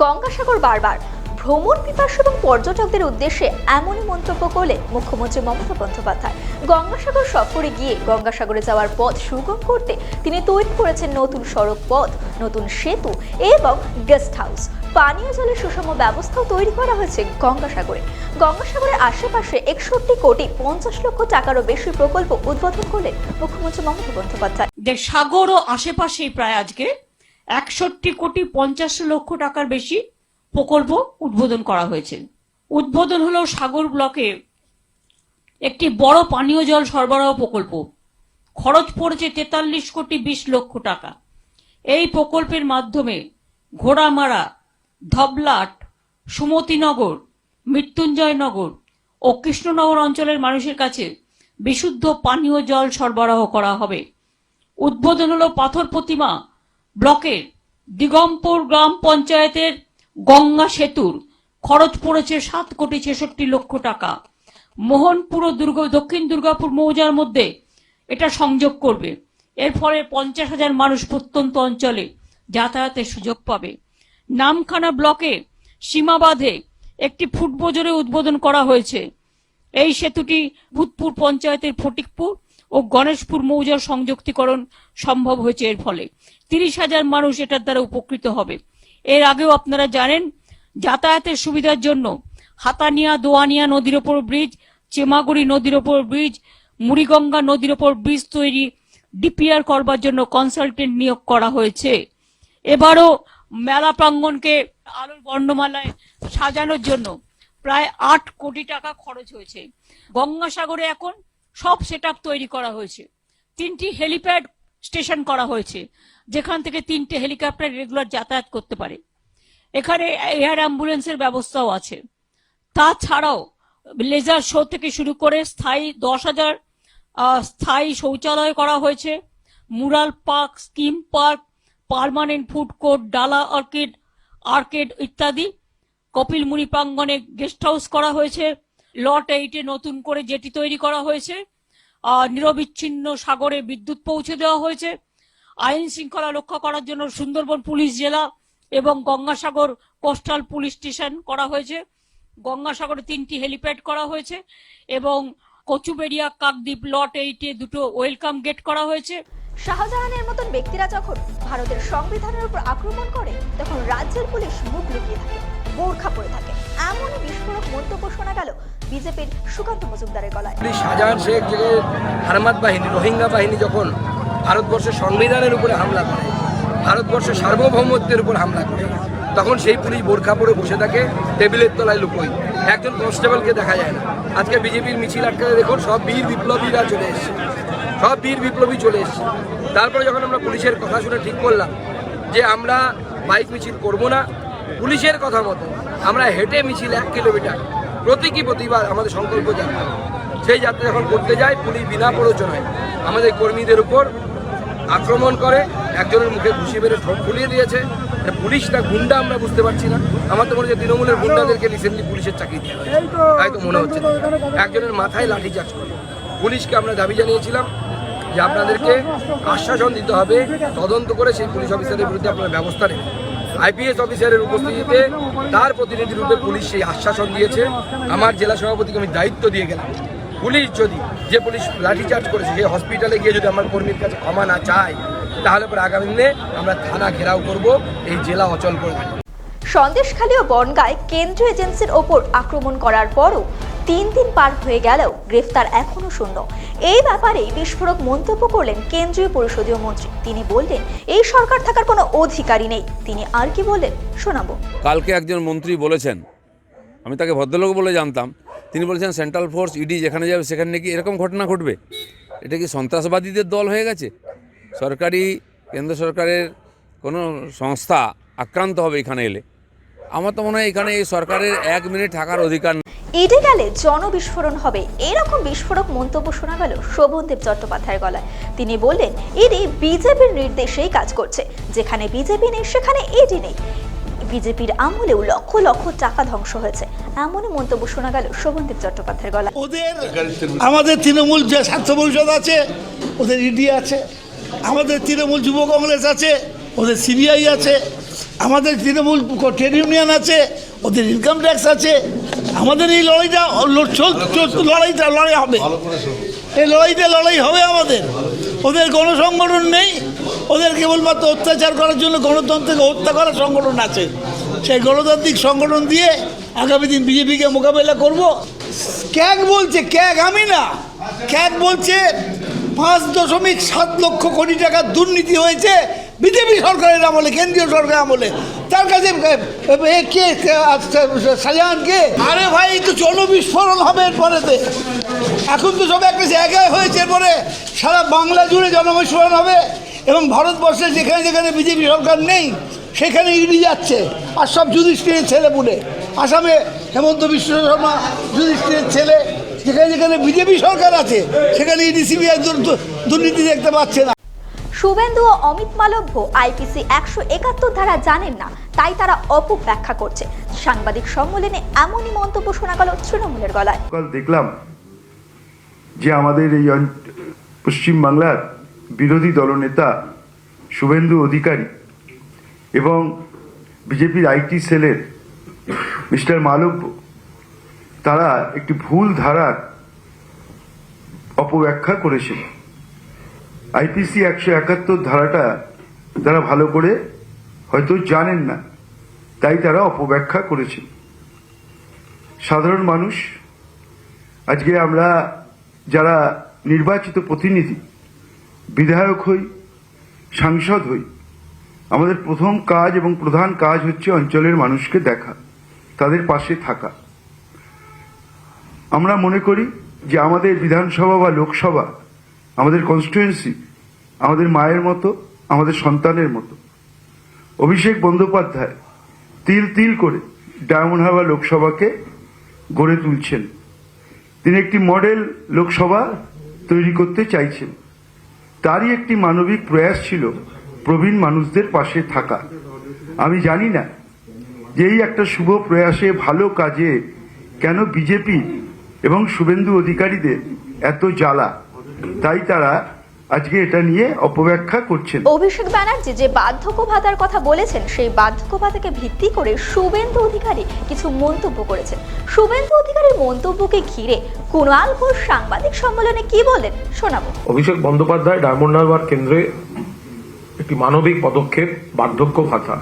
গঙ্গাসাগর বারবার। ভ্রমণ পিপাসু এবং পর্যটকদের উদ্দেশ্যে এমনই মন্তব্য করলেন মুখ্যমন্ত্রী মমতা বন্দ্যোপাধ্যায়। গঙ্গাসাগর সফরে গিয়ে গঙ্গাসাগরে যাওয়ার পথ সুগম করতে তিনি তৈরি করেছেন নতুন সড়ক পথ, নতুন সেতু এবং গেস্ট হাউস। পানীয় জলের সুষম ব্যবস্থাও তৈরি করা হয়েছে গঙ্গাসাগরে। গঙ্গাসাগরের আশেপাশে একষট্টি কোটি পঞ্চাশ লক্ষ টাকারও বেশি প্রকল্প উদ্বোধন করলেন মুখ্যমন্ত্রী মমতা বন্দ্যোপাধ্যায়। সাগর ও আশেপাশেই প্রায় আজকে একষট্টি কোটি পঞ্চাশ লক্ষ টাকার বেশি প্রকল্প উদ্বোধন করা হয়েছে। উদ্বোধন হলো সাগর ব্লকে একটি বড় পানীয় জল সরবরাহ প্রকল্প। খরচ পড়েছে তেতাল্লিশ কোটি বিশ লক্ষ টাকা। এই প্রকল্পের মাধ্যমে ঘোড়ামারা, ধবলাট, সুমতিনগর, মৃত্যুঞ্জয়নগর ও কৃষ্ণনগর অঞ্চলের মানুষের কাছে বিশুদ্ধ পানীয় জল সরবরাহ করা হবে। উদ্বোধন হলো পাথর প্রতিমা ব্লকের দিগম্বর গ্রাম পঞ্চায়েতের গঙ্গা সেতুর খরচ পড়েছে সাত কোটি ছেষট্টি লক্ষ টাকা। মোহনপুর ও দুর্গ, দক্ষিণ দুর্গাপুর মৌজার মধ্যে এটা সংযোগ করবে। এর ফলে পঞ্চাশ হাজার মানুষ প্রত্যন্ত অঞ্চলে যাতায়াতের সুযোগ পাবে। নামখানা ব্লকে সীমাবাধে একটি ফুটবজরে উদ্বোধন করা হয়েছে। এই সেতুটি ভূতপুর পঞ্চায়েতের ফটিকপুর ও গণেশপুর মৌজার সংযুক্তিকরণ সম্ভব হয়েছে এর ফলে। তিরিশ হাজার মানুষ এটার দ্বারা উপকৃত হবে। এর আগেও আপনারা জানেন, যাতায়াতের সুবিধার জন্য হাতানিয়া, দোয়ানিয়া নদীর ওপর ব্রিজ, চেমাগুড়ি নদীর ওপর ব্রিজ, মুড়িগঙ্গা নদীর ওপর ব্রিজ তৈরি ডিপিআর করবার জন্য কনসালটেন্ট নিয়োগ করা হয়েছে। এবারও মেলা প্রাঙ্গনকে আলোর বর্ণমালায় সাজানোর জন্য প্রায় আট কোটি টাকা খরচ হয়েছে। গঙ্গাসাগরে এখন সব সেট তৈরি করা হয়েছে। তিনটি হেলিপ্যাড স্টেশন করা হয়েছে, যেখান থেকে তিনটে হেলিকপ্টার রেগুলার যাতায়াত করতে পারে। এখানে এয়ার অ্যাম্বুলেন্সের ব্যবস্থাও আছে। তাছাড়াও লেজার শো থেকে শুরু করে স্থায়ী দশ হাজার স্থায়ী শৌচালয় করা হয়েছে। Mural park, scheme park, permanent food court, Dala orchid, arcade ইত্যাদি। কপিল মুনি প্রাঙ্গনে গেস্ট হাউস করা হয়েছে। লট এইটে নতুন করে যেটি তৈরি করা হয়েছে। নিরবিচ্ছিন্ন সাগরে বিদ্যুৎ পৌঁছে দেওয়া হয়েছে। আইন শৃঙ্খলা রক্ষা করার জন্য সুন্দরবন পুলিশ জেলা এবং গঙ্গাসাগর কোস্টাল পুলিশ স্টেশন করা হয়েছে। গঙ্গাসাগরে তিনটি হেলিপ্যাড করা হয়েছে এবং কচুবেড়িয়া, কাকদ্বীপ লট এইটে দুটো ওয়েলকাম গেট করা হয়েছে। শাহজাহানের মতন ব্যক্তিরা যখন ভারতের সংবিধানের উপর আক্রমণ করে, তখন রাজ্যের পুলিশ মুখ লুকিয়ে থাকে, বোরখা পরে থাকে। এমনই বিস্ফোরক মন্তব্য শোনা গেল বিজেপির সুকান্ত মজুমদারের গলায়। শাহজাহান শেখ যে হারমাত বাহিনী, রোহিঙ্গা বাহিনী যখন ভারতবর্ষের সংবিধানের উপরে হামলা করে, ভারতবর্ষের সার্বভৌমত্বের উপর হামলা করে, তখন সেই পুলিশ বোরখা পরে বসে থাকে, টেবিলের তলায় লুকোই একজন কনস্টেবলকে দেখা যায় না। আজকে বিজেপির মিছিল আটকাতে দেখুন, সব বীর বিপ্লবীরা চলে এসছে। সব বীর বিপ্লবী চলে এসছে। তারপরে যখন আমরা পুলিশের কথা শুনে ঠিক করলাম যে আমরা বাইক মিছিল করব না, পুলিশের কথা মতো আমরা হেঁটে মিছিল এক কিলোমিটার প্রতীকী প্রতিবার আমাদের সংকল্প যাত্রা। সেই যাত্রা যখন করতে যায় পুলিশ বিনা প্ররোচনায় আমাদের কর্মীদের উপর আক্রমণ করে একজনের মুখে ঘুষি মেরে ঠোঁট ফুলিয়ে দিয়েছে। পুলিশ না গুন্ডা আমরা বুঝতে পারছি না। আমার তো মনে হচ্ছে তৃণমূলের গুন্ডাদেরকে রিসেন্টলি পুলিশের চাকরি দেওয়া হয়েছে তাই তো মনে হচ্ছে। একজনের মাথায় লাঠি চার্জ করে। পুলিশকে আমরা দাবি জানিয়েছিলাম যে আপনাদেরকে আশ্বাসন দিতে হবে তদন্ত করে সেই পুলিশ অফিসারের বিরুদ্ধে আপনারা ব্যবস্থা নেবেন। আইপিএস অফিসারের উপস্থিতিতে তার প্রতিনিধি রূপে পুলিশ সেই আশ্বাসন দিয়েছে। আমার জেলা সভাপতিকে আমি দায়িত্ব দিয়ে গেলাম। পুলিশ যদি, যে পুলিশ লাঠিচার্জ করেছে সেই হসপিটালে গিয়ে যদি আমার কর্মীর কাছে ক্ষমা না চায়, তাহলে পরে আগামী দিনে আমরা থানা ঘেরাও করব, এই জেলা অচল করে সন্দেশখালী ও বনগায় কেন্দ্রীয় এজেন্সির ওপর আক্রমণ করার পরও তিন দিন পার হয়ে গেলেও গ্রেফতার এখনও শূন্য। এই ব্যাপারে বিস্ফোরক মন্তব্য করলেন কেন্দ্রীয় পরিষদীয় মন্ত্রী। তিনি বললেন, এই সরকার থাকার কোনো অধিকারই নেই। তিনি আর কি বললেন, শোনাবো। কালকে একজন মন্ত্রী বলেছেন, আমি তাকে ভদ্রলোক বলে জানতাম, তিনি বলেছেন সেন্ট্রাল ফোর্স ইডি যেখানে যাবে সেখানে নাকি এরকম ঘটনা ঘটবে। এটা কি সন্ত্রাসবাদীদের দল হয়ে গেছে? সরকারি, কেন্দ্র সরকারের কোনো সংস্থা আক্রান্ত হবে এখানে এলে? আমার তো মনে হয় এখানে এই সরকারের এক মিনিট থাকার অধিকার। ইডি গেলে জনবিস্ফোরণ হবে। এরকম বিস্ফোরক মন্তব্য শোনা গেল শোভনদেব চট্টোপাধ্যায়ের গলায়। তিনি বললেন ইডি বিজেপির নির্দেশেই কাজ করছে। যেখানে বিজেপি নেই সেখানে ইডি নেই। বিজেপির আমলেও লক্ষ লক্ষ টাকা ধ্বংস হয়েছে। এমনই মন্তব্য শোনা গেল শোভনদেব চট্টোপাধ্যায়ের গলায়। ওদের আমাদের তৃণমূল যে স্বার্থ পরিষদ আছে ওদের ইডি আছে। আমাদের তৃণমূল যুব কংগ্রেস আছে ওদের সিবিআই আছে। আমাদের তৃণমূল ট্রেড ইউনিয়ন আছে ওদের ইনকাম ট্যাক্স আছে। আমাদের এই লড়াইটা লড়াইটা লড়াই হবে। এই লড়াইটা লড়াই হবে আমাদের। ওদের গণসংগঠন নেই। ওদের কেবলমাত্র অত্যাচার করার জন্য গণতন্ত্রকে হত্যা করার সংগঠন আছে। সেই গণতান্ত্রিক সংগঠন দিয়ে আগামী দিন বিজেপিকে মোকাবেলা করব। ক্যাগ বলছে ক্যাগ আমি না। ক্যাগ বলছে পাঁচ দশমিক সাত লক্ষ কোটি টাকার দুর্নীতি হয়েছে। বিজেপি সরকারের আমলে কেন্দ্রীয় সরকারের আমলে। তার কাছে কে আচ্ছা, কে? আরে ভাই তো জনবিস্ফোরণ হবে এরপরেতে এখন তো সব একটা জায়গায় হয়েছে এরপরে সারা বাংলা জুড়ে জনবিস্ফোরণ হবে। এবং ভারতবর্ষে যেখানে যেখানে বিজেপি সরকার নেই সেখানে ইডি যাচ্ছে। আর সব যুধিষ্ঠিরের ছেলে পুলে। আসামে হেমন্ত বিশ্ব শর্মা যুধিষ্ঠিরের ছেলে। যেখানে যেখানে বিজেপি সরকার আছে সেখানে ইডি সিবিআই দুর্নীতি দেখতে পাচ্ছে না। শুভেন্দু ও অমিত মালব্য আইপিসি একশো একাত্তর ধারা জানেন না, তাই তারা অপব্যাখ্যা করছে। সাংবাদিক সম্মেলনে এমনই মন্তব্য শোনা গেল তৃণমূলের গলায়। দেখলাম যে আমাদের এই পশ্চিমবাংলার বিরোধী দলনেতা শুভেন্দু অধিকারী এবং বিজেপির আইটি সেলের মিস্টার মালব্য, তারা একটি ভুল ধারার অপব্যাখ্যা করেছিল। আইপিসি একশো একাত্তর ধারাটা তারা ভালো করে হয়তো জানেন না। তাই তারা অপব্যাখ্যা করেছিল সাধারণ মানুষ, আজকে আমরা যারা নির্বাচিত প্রতিনিধি, বিধায়ক হই, সাংসদ হই, আমাদের প্রথম কাজ এবং প্রধান কাজ হচ্ছে অঞ্চলের মানুষকে দেখা, তাদের পাশে থাকা। আমরা মনে করি যে আমাদের বিধানসভা বা লোকসভা আমাদের কনস্টিটুয়েন্সি আমাদের মায়ের মতো, আমাদের সন্তানের মতো। অভিষেক বন্দ্যোপাধ্যায় তিল তিল করে ডায়মন্ড হারবার লোকসভাকে গড়ে তুলছেন। তিনি একটি মডেল লোকসভা তৈরি করতে চাইছেন। তারই একটি মানবিক প্রয়াস ছিল প্রবীণ মানুষদের পাশে থাকা। আমি জানি না যে এই একটা শুভ প্রয়াসে ভালো কাজে কেন বিজেপি এবং শুভেন্দু অধিকারীদের এত জ্বালা। তাই তারা আজকে এটা নিয়ে অপব্যাখ্যা করছেন। অভিষেক ব্যানার্জি যে বার্ধক্য ভাতার কথা বলেছেন সেই বার্ধক্য ভাতাকে ভিত্তি করে শুভেন্দু অধিকারী কিছু মন্তব্য করেছেন। শুভেন্দু অধিকারীর মন্তব্যকে ঘিরে কুণাল ঘোষ সাংবাদিক সম্মেলনে কি বলেন শোনাবো। অভিষেক বন্দ্যোপাধ্যায় ডায়মন্ড হারবার কেন্দ্রে একটি মানবিক পদক্ষেপ বার্ধক্য ভাতা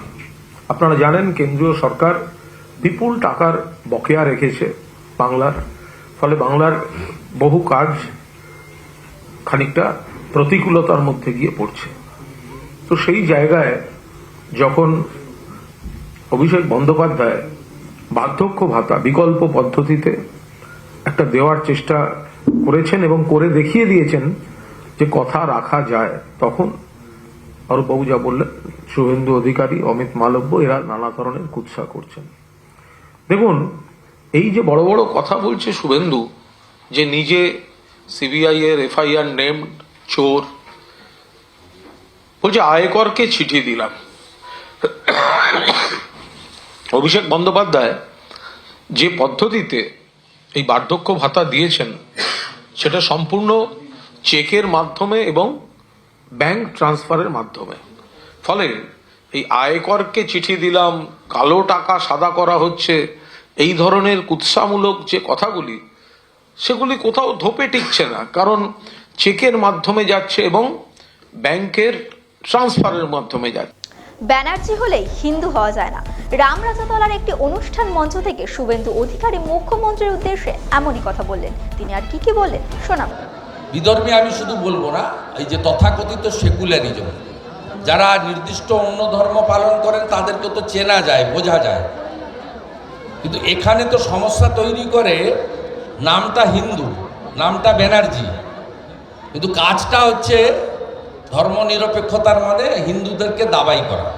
আপনারা জানেন কেন্দ্রীয় সরকার বিপুল টাকার বকেয়া রেখেছে বাংলার। ফলে বাংলার বহু কাজ খানিকটা প্রতিকূলতার মধ্যে গিয়ে পড়ছে। তো সেই জায়গায় যখন অভিষেক বন্দ্যোপাধ্যায়, বার্ধক্য ভাতা বিকল্প পদ্ধতিতে একটা দেওয়ার চেষ্টা করেছেন এবং করে দেখিয়ে দিয়েছেন যে কথা রাখা যায়, তখন অরূপবাবু যা বললেন, শুভেন্দু অধিকারী, অমিত মালব্য এরা নানা ধরনের কুৎসা করছেন। দেখুন, এই যে বড় বড় কথা বলছে শুভেন্দু, যে নিজে সিবিআই এর এফআইআর নেম চোর। বলছে, আয়করকে চিঠি দিলাম। অভিষেক বন্দ্যোপাধ্যায় যে পদ্ধতিতে এই বার্ধক্য ভাতা দিয়েছেন, সেটা সম্পূর্ণ চেকের মাধ্যমে এবং ব্যাংক ট্রান্সফারের মাধ্যমে। ফলে এই আয়করকে চিঠি দিলাম, কালো টাকা সাদা করা হচ্ছে, এই ধরনের কুৎসামূলক যে কথাগুলি সেগুলি কোথাও ধোপে টিকছে না কারণ চেকের মাধ্যমে যাচ্ছে এবং ব্যাংকের ট্রান্সফারের মাধ্যমে যাচ্ছে। ব্যানার্জি হলেই হিন্দু হওয়া যায় না। রামরাজাতলার একটি অনুষ্ঠান মঞ্চ থেকে শুভেন্দু অধিকারী মুখ্যমন্ত্রীর উদ্দেশ্যে এমনই কথা বললেন। তিনি আর কি কি বললেন শোনাবো। বিধর্মী আমি শুধু বলব না এই যে তথাকথিত সেকুলারিজম যারা নির্দিষ্ট অন্য ধর্ম পালন করেন তাদেরকে তো চেনা যায় বোঝা যায়। কিন্তু এখানে তো সমস্যা তৈরি করে নামটা হিন্দু, নামটা ব্যানার্জি। কিন্তু কাজটা হচ্ছে ধর্ম নিরপেক্ষতার মানে হিন্দুদেরকে দাবাই করা।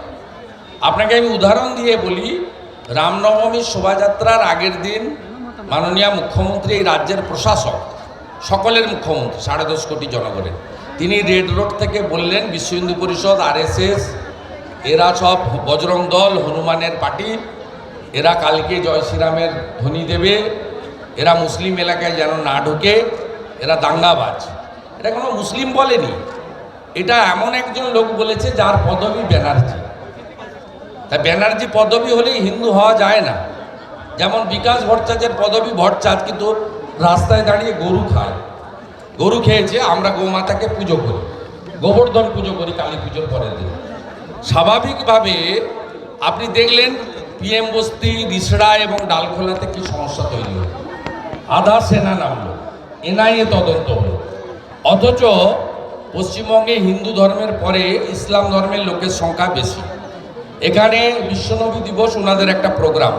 আপনাকে আমি উদাহরণ দিয়ে বলি রামনবমীর শোভাযাত্রার আগের দিন মাননীয় মুখ্যমন্ত্রী, এই রাজ্যের প্রশাসক, সকলের মুখ্যমন্ত্রী, সাড়ে দশ কোটি জনগণের, তিনি রেড রোড থেকে বললেন, বিশ্ব হিন্দু পরিষদ, আরএসএস, এরা সব বজরং দল, হনুমানের পার্টি, এরা কালকে জয় শ্রীরামের ধ্বনি দেবে। এরা মুসলিম এলাকায় যেন না ঢোকে, এরা দাঙ্গাবাজ। এটা কোনো মুসলিম বলেনি। এটা এমন একজন লোক বলেছে যার পদবি ব্যানার্জি। তা ব্যানার্জি পদবি হলেই হিন্দু হওয়া যায় না। যেমন বিকাশ ভট্টাচার্যের পদবি ভট্টাচ কিন্তু রাস্তায় দাঁড়িয়ে গরু খায়। গরু খেয়েছে, আমরা গোমাতাকে পুজো করি। গোবর্ধন পুজো করি কালী পুজোর পরের দিন। স্বাভাবিকভাবে আপনি দেখলেন পিএম বস্তি রিসড়া এবং ডালখোলাতে কি সমস্যা তৈরি হলো। আধা সেনা নামলো। এনআইএ তদন্ত হলো। অথচ পশ্চিমবঙ্গে হিন্দু ধর্মের পরে ইসলাম ধর্মের লোকের সংখ্যা বেশি। এখানে বিশ্বনবী দিবস ওনাদের একটা প্রোগ্রাম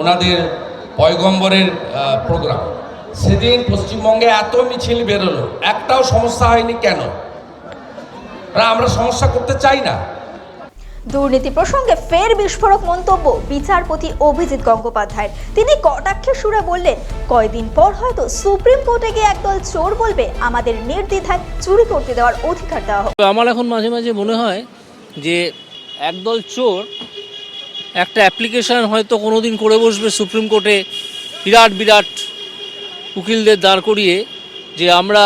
ওনাদের পয়গম্বরের প্রোগ্রাম। সেদিন পশ্চিমবঙ্গে এত মিছিল বেরোলো, একটাও সমস্যা হয়নি কেন? আমরা সমস্যা করতে চাই না। দুর্নীতি প্রসঙ্গে ফের বিস্ফোরক মন্তব্য বিচারপতি অভিজিৎ গঙ্গোপাধ্যায়ের। তিনি কটাক্ষে সুরে বললেন, কয়দিন পর হয়তো সুপ্রিম কোর্টে গিয়ে একদল চোর বলবে, আমাদের নির্দ্বিধায় চুরি করতে দেওয়ার অধিকার দেওয়া হোক। আমার এখন মাঝে মাঝে মনে হয় যে একদল চোর একটা অ্যাপ্লিকেশন হয়তো কোনো দিন করে বসবে সুপ্রিম কোর্টে বিরাট বিরাট উকিলদের দাঁড় করিয়ে যে আমরা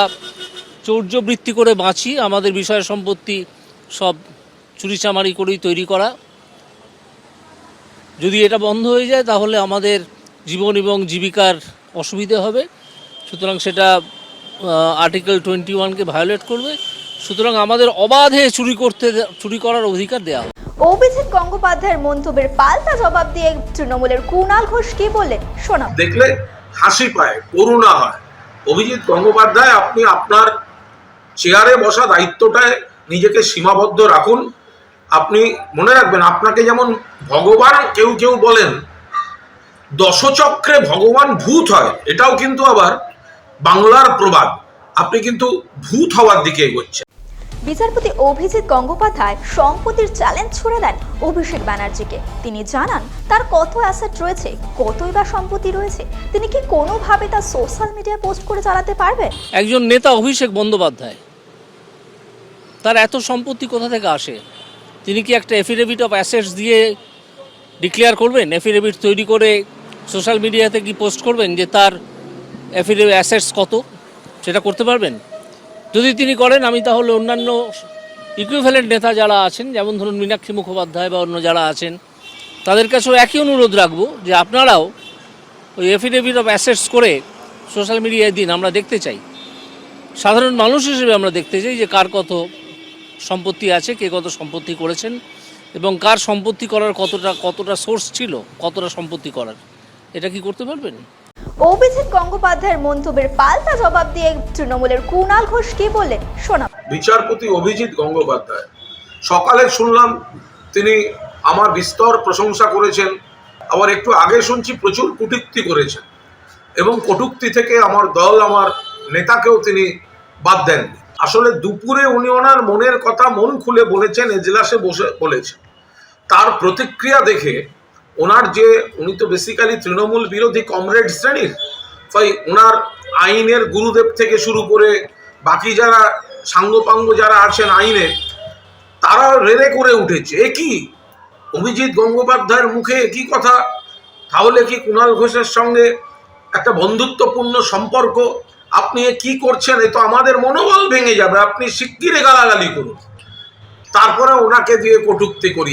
চৌর্যবৃত্তি করে বাঁচি, আমাদের বিষয় সম্পত্তি সব চুরিচামারি করেই তৈরি করা। যদি এটা বন্ধ হয়ে যায় তাহলে আমাদের জীবন এবং জীবিকার অসুবিধে হবে। সুতরাং সেটা আর্টিকেল টোয়েন্টি ওয়ানকে ভায়োলেট করবে। সুতরাং আমাদের অবাধে চুরি করতে চুরি করার অধিকার দেওয়া হবে। অভিজিৎ গঙ্গোপাধ্যায়ের মন্তব্যের পাল্টা জবাব দিয়ে তৃণমূলের কুণাল ঘোষ কি বললেন? শোনাব দেখলে হাসি পায় করুণা হয়। অভিজিৎ গঙ্গোপাধ্যায় আপনি আপনার চেয়ারে বসা দায়িত্বটায় নিজেকে সীমাবদ্ধ রাখুন। আপনি মনে রাখবেন আপনাকে যেমন ভগবান কেউ কেউ বলেন দশচক্রে ভগবান ভূত হয় এটাও কিন্তু আবার বাংলার প্রবাদ। আপনি কিন্তু ভূত হওয়ার দিকে এগোচ্ছেন। বিচারপতি অভিজিৎ গঙ্গোপাধ্যায় সম্পত্তির চ্যালেঞ্জ ছুড়ে দেন অভিষেক ব্যানার্জিকে। তিনি জানান তার কত অ্যাসেট রয়েছে কতই বা সম্পত্তি রয়েছে তিনি কি কোনোভাবে তা সোশ্যাল মিডিয়া পোস্ট করে চালাতে পারবে একজন নেতা অভিষেক বন্দ্যোপাধ্যায় তার এত সম্পত্তি কোথা থেকে আসে? তিনি কি একটা এফিডেভিট অফ অ্যাসেটস দিয়ে ডিক্লেয়ার করবেন? এফিডেভিট তৈরি করে সোশ্যাল মিডিয়াতে কি পোস্ট করবেন যে তার এফিডেভিট অ্যাসেটস কত? সেটা করতে পারবেন? যদি তিনি করেন, আমি তাহলে অন্যান্য ইকুইভ্যালেন্ট নেতা যারা আছেন, যেমন ধরুন মীনাক্ষী মুখোপাধ্যায় বা অন্য যারা আছেন, তাদের কাছেও একই অনুরোধ রাখব যে আপনারাও ওই এফিডেভিট অফ অ্যাসেটস করে সোশ্যাল মিডিয়ায় দিন, আমরা দেখতে চাই। সাধারণ মানুষ হিসেবে আমরা দেখতে চাই যে কার কত সম্পত্তি আছে কে কত সম্পত্তি করেছেন এবং কার সম্পত্তি করার কতটা কতটা সোর্স ছিল কতটা সম্পত্তি করার এটা কি করতে পারবেন? অভিজিৎ গঙ্গোপাধ্যায়ের মন্তব্যের পাল্টা জবাব দিয়ে তৃণমূলের কুণাল ঘোষ কি বললেন? শোনা বিচারপতি অভিজিৎ গঙ্গোপাধ্যায় সকালে শুনলাম তিনি আমার বিস্তর প্রশংসা করেছেন আবার একটু আগে শুনছি প্রচুর কুটুক্তি করেছেন এবং কটুক্তি থেকে আমার দল আমার নেতাকেও তিনি বাদ দেননি। আসলে দুপুরে উনি ওনার মনের কথা মন খুলে বলেছেন, এজলাসে বসে বলেছেন। তার প্রতিক্রিয়া দেখে ওনার যে, উনি তো বেসিক্যালি তৃণমূল বিরোধী কমরেড শ্রেণির, তাই ওনার আইনের গুরুদেব থেকে শুরু করে বাকি যারা সাঙ্গপাঙ্গ যারা আছেন আইনে, তারা রেড়ে করে উঠেছে। এ কি? অভিজিৎ গঙ্গোপাধ্যায়ের মুখে একই কথা? তাহলে কি কুণাল ঘোষের সঙ্গে একটা বন্ধুত্বপূর্ণ সম্পর্ক? আপনি কি করছেন? এ তো আমাদের মনোবল ভেঙে যাবে। আপনি শিগগিরে গালাগালি করুন। তারপরে ওনাকে দিয়ে কটুক্তি করি